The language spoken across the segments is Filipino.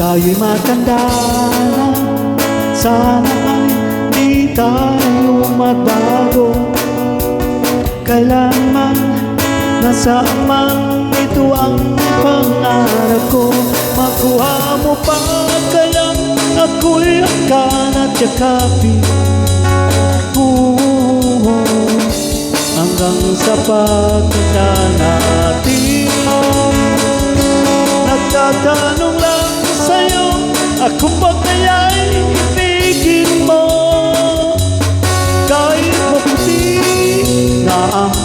Tayo'y matanda na. Sana ay di tayo magbago. Kailanman Nasaan man ito ang pangarap ko. Makuha mo pa ako'y akan at yakapin Oo, Hanggang sa pagkita natin Nagtatanong lang sa'yo Ako ba kaya'y ibigin mo? Kahit maputi na ang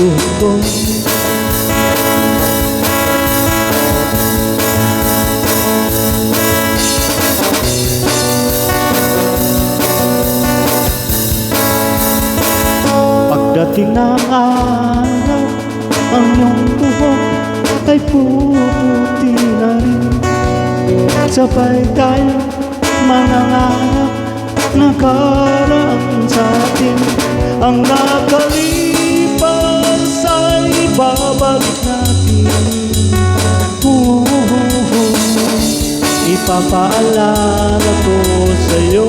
buhok ko Pagdating ng araw Ang iyong buhok ay puputi na rin. Sabay tayo manangarap Nakaraan sa atin. Ang nakalipas ay babalik natin. Oo, Ipapaalala ko sa'yo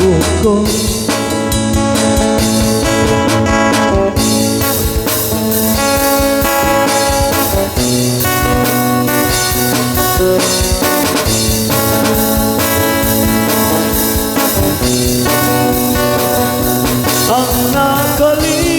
buhok ko Ang nakalipas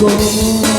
过。